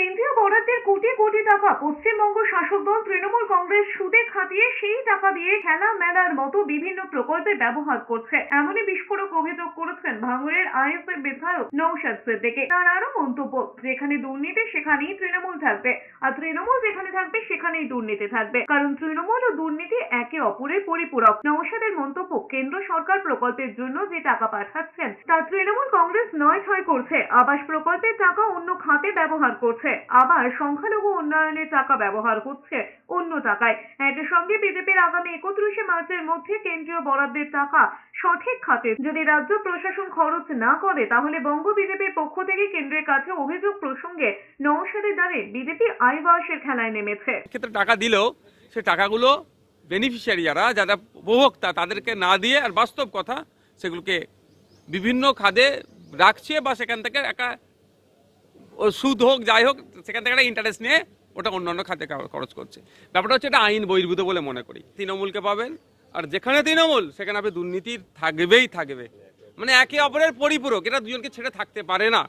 কেন্দ্রীয় বরাদ্দের কোটি কোটি টাকা, পশ্চিমবঙ্গ শাসক দল, তৃণমূল কংগ্রেস সুদে খাটিয়ে সেই টাকা দিয়ে খেলা মেলার মতো বিভিন্ন প্রকল্পে ব্যবহার করছে। এমনই বিস্ফোরক অভিযোগ করেছেন ভাঙড়ের আইএসএ বিধায়ক নৌশাদ সিদ্দিকী। তার আরও মন্তব্য, যেখানে দুর্নীতি সেখানেই তৃণমূল থাকবে, আর তৃণমূল যেখানে থাকবে সেখানেই দুর্নীতি থাকবে। কারণ তৃণমূল ও দুর্নীতি অপরের পরিপূরক। নৌশাদের মন্তব্য, কেন্দ্র সরকার প্রকল্পের জন্য যে টাকা পাঠাচ্ছেন, তা তৃণমূল কংগ্রেস নয় ছয় করছে। আবাস প্রকল্পের টাকা অন্য খাতে ব্যবহার করছে। আবার সংখ্যালঘু উন্নয়নের টাকা ব্যবহার হচ্ছে অন্য টাকায়। একই সঙ্গে বিজেপির আগামী একত্রিশে মার্চের মধ্যে কেন্দ্রীয় বরাদ্দের টাকা সঠিক খাতে যদি রাজ্য প্রশাসন খরচ না করে, তাহলে বঙ্গ বিজেপির পক্ষ থেকে কেন্দ্রের কাছে অভিযোগ প্রসঙ্গে নৌসাদের দ্বারে বিজেপি আইবাসের খেলায় নেমেছে। ক্ষেত্রে টাকা দিলেও সে টাকাগুলো বেনিফিশিয়ারি যারা যারা উপভোক্তা তাদেরকে না দিয়ে আর বাস্তব কথা সেগুলোকে বিভিন্ন খাদে রাখছে বা সেখান থেকে একটা সুদ হোক, যাই হোক, সেখান থেকে একটা ইন্টারেস্ট নিয়ে ওটা অন্যান্য খাতে খরচ করছে। ব্যাপারটা হচ্ছে এটা আইন বহির্ভূত বলে মনে করি। তৃণমূলকে পাবেন, আর যেখানে তৃণমূল, সেখানে আপনি দুর্নীতি থাকবেই থাকবে। মানে একে অপরের পরিপূরক এটা দুজনকে ছেড়ে থাকতে পারে না।